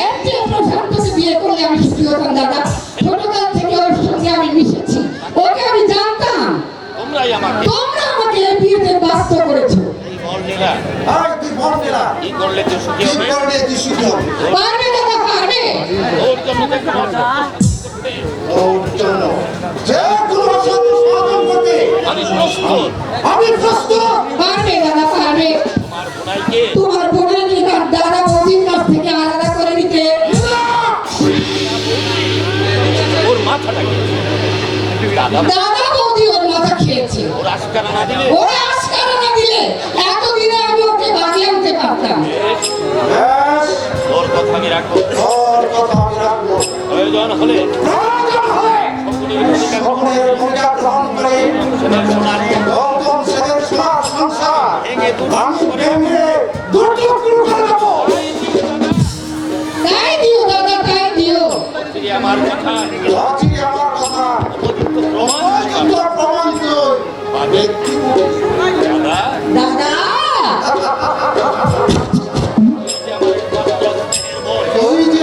এর চেয়ে প্রশান্তকে বিয়ে করলে আমি সুখী হতাম দাদা ছোটকাল থেকে ওর সঙ্গে আমি মিশেছি। ওকে আমি জানতাম। তোমরা আমাকে এই বিয়েতে বাস্ত করেছ। পারবে দাদা পারবে? আমি প্রস্তুত। দাদা বৌদি ওর মাথা খেয়েছে। ওর আশকারা না দিলে? ওর আশকারা না দিলে এতদিনে আমি ওকে বাঁচিয়ে আনতে পারতাম। ওর কথা আমি রাখব। ওর কথা আমি রাখব। প্রয়োজন হলে। প্রয়োজন হলে। সকলের ভূমিকা গ্রহণ করে। দলগণ সেদের সমাজ সংসার আমি প্রেমে দুর্যোগ শুরু করে দেবো তাই দিও দাদা তাই দিও। আমার কথা দাদা। ওই যে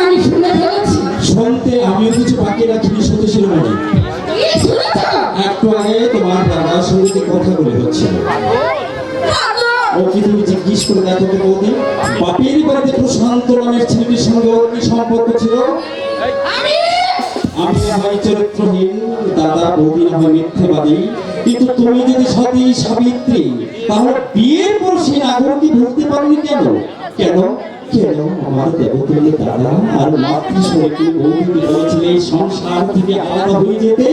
জ্ঞাত কবি বাপের বাড়িতে প্রশান্ত রামের ছেলেটির সঙ্গে দাদা বৌদি না হয় মিথ্যেবাদী। কিন্তু তুমি যদি সতী সাবিত্রী তাহলে বিয়ের পর সে নাগরকে ভুলতে পারলি কেন? কেন? কেন? আমার দেবতুল্য দাদা আর মাতৃ সতী বৌদিকে যেতে।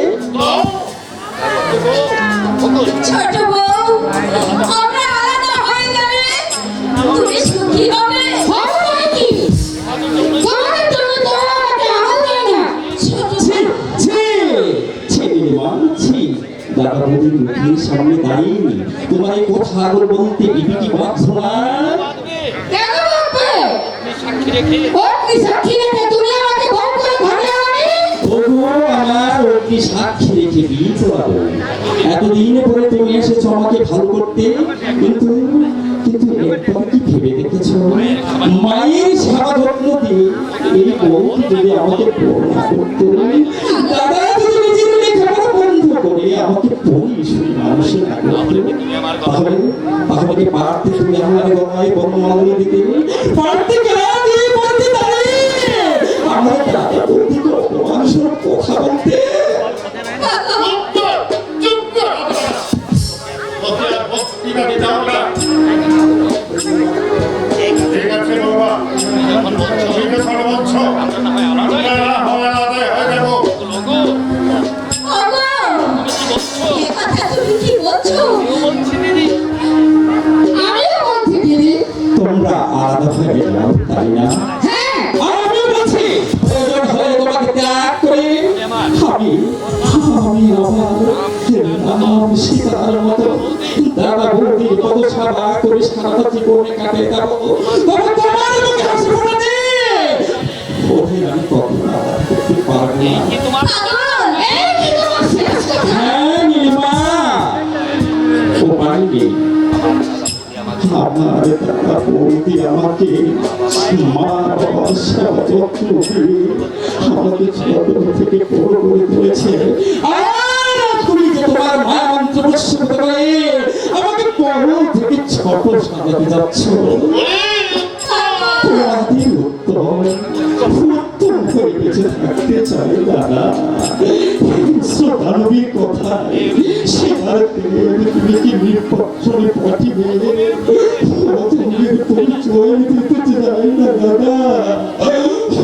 ছোট বউ তোমাদের মুখের সামনে দাঁড়িয়ে তোমার এই কথা বলতে এটি কি আমার অগ্নি সাক্ষী রেখে দিয়েছ এতদিন পরে আমাকে ভালো করতে। মায়ের সেবা যত্ন দিয়ে এই বউটি যদি আমাকে করতে আমাকে পড়ি শুনি মানুষের করতো তাহলে তাহলে পাড়তে তুমি আমার গলায় বর্ণমাল্য দিতে আমার দাদা অপমানস্বরূপ কথা বলতে আমি আমি আমার নাম সীতার মতো দাদা বৌদির কত সাদা করে সারাটা জীবনে কাটে যাব তবে তোমার মুখে হাসি ফোটাতে ওহে আমি কখনো করতে পারব না। হ্যাঁ নীলিমা। ও আমার দাদা বৌদি আমাকে মা বাবার সেবা যত্ন করে আমাকে ছোট থেকে বড় করে তুলেছে তুমি তোমার মায়া মন্ত্র বর্ষিত করে আমাকে বড় থাকতে চাই দাদা 시간을 믿고 타 시간을 믿기 믿고 소리 버티기 어떻게 믿고 좋아해 듣지 않는다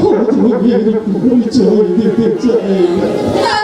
어떻게 믿고 좋아해 듣지 않는다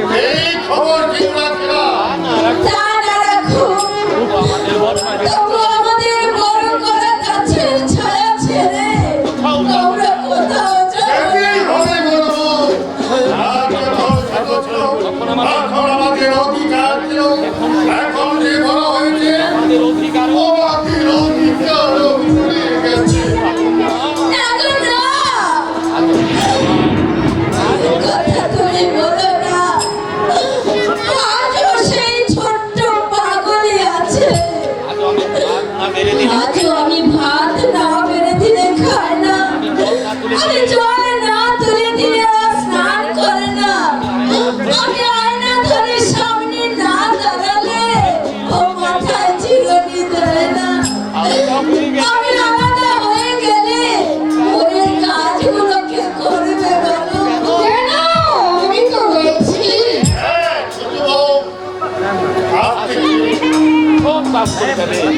এই tabii.